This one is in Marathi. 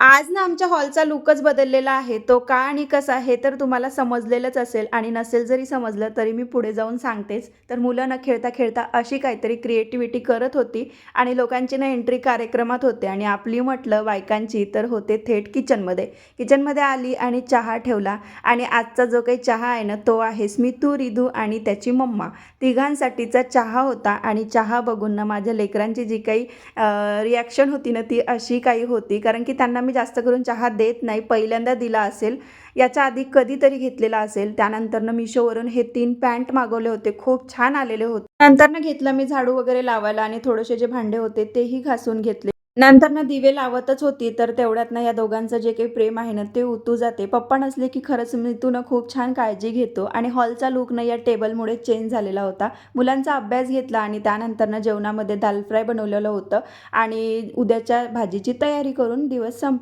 आज ना आमच्या हॉलचा लूकच बदललेला आहे. तो का आणि कसा हे तर तुम्हाला समजलेलंच असेल आणि नसेल जरी समजलं तरी मी पुढे जाऊन सांगतेच. तर मुलं ना खेळता-खेळता अशी काहीतरी क्रिएटिव्हिटी करत होती आणि लोकांची ना एंट्री कार्यक्रमात होते आणि आपली म्हटलं बायकांची तर होते थेट किचनमध्ये. किचनमध्ये आली आणि चहा ठेवला आणि आजचा जो काही चहा आहे ना तो आहे स्मितू, रिधू आणि त्याची मम्मा तिघांसाठीचा चहा होता आणि चहा बघून ना माझ्या लेकरांची जी काही रिॲक्शन होती ना ती अशी काही होती कारण की त्यांना मी जास्त करून चहा देत नाही. पहिल्यांदा दिला असेल. याच्या आधी कधीतरी घेतलेला असेल. त्यानंतरनं मिशोवरून हे तीन पॅन्ट मागवले होते. खूप छान आलेले होते. नंतरनं घेतलं मी झाडू वगैरे लावायला आणि थोडेसे जे भांडे होते तेही घासून घेतले. नंतरनं दिवे लावतच होती तर तेवढ्यात ना या दोघांचं जे काही प्रेम आहे ना ते उतू जाते. पप्पा नसले की खरंच मितू ना खूप छान काळजी घेतो आणि हॉलचा लूक ना या टेबलमुळे चेंज झालेला होता. मुलांचा अभ्यास घेतला आणि त्यानंतरनं जेवणामध्ये दाल फ्राय बनवलेलं होतं आणि उद्याच्या भाजीची तयारी करून दिवस संप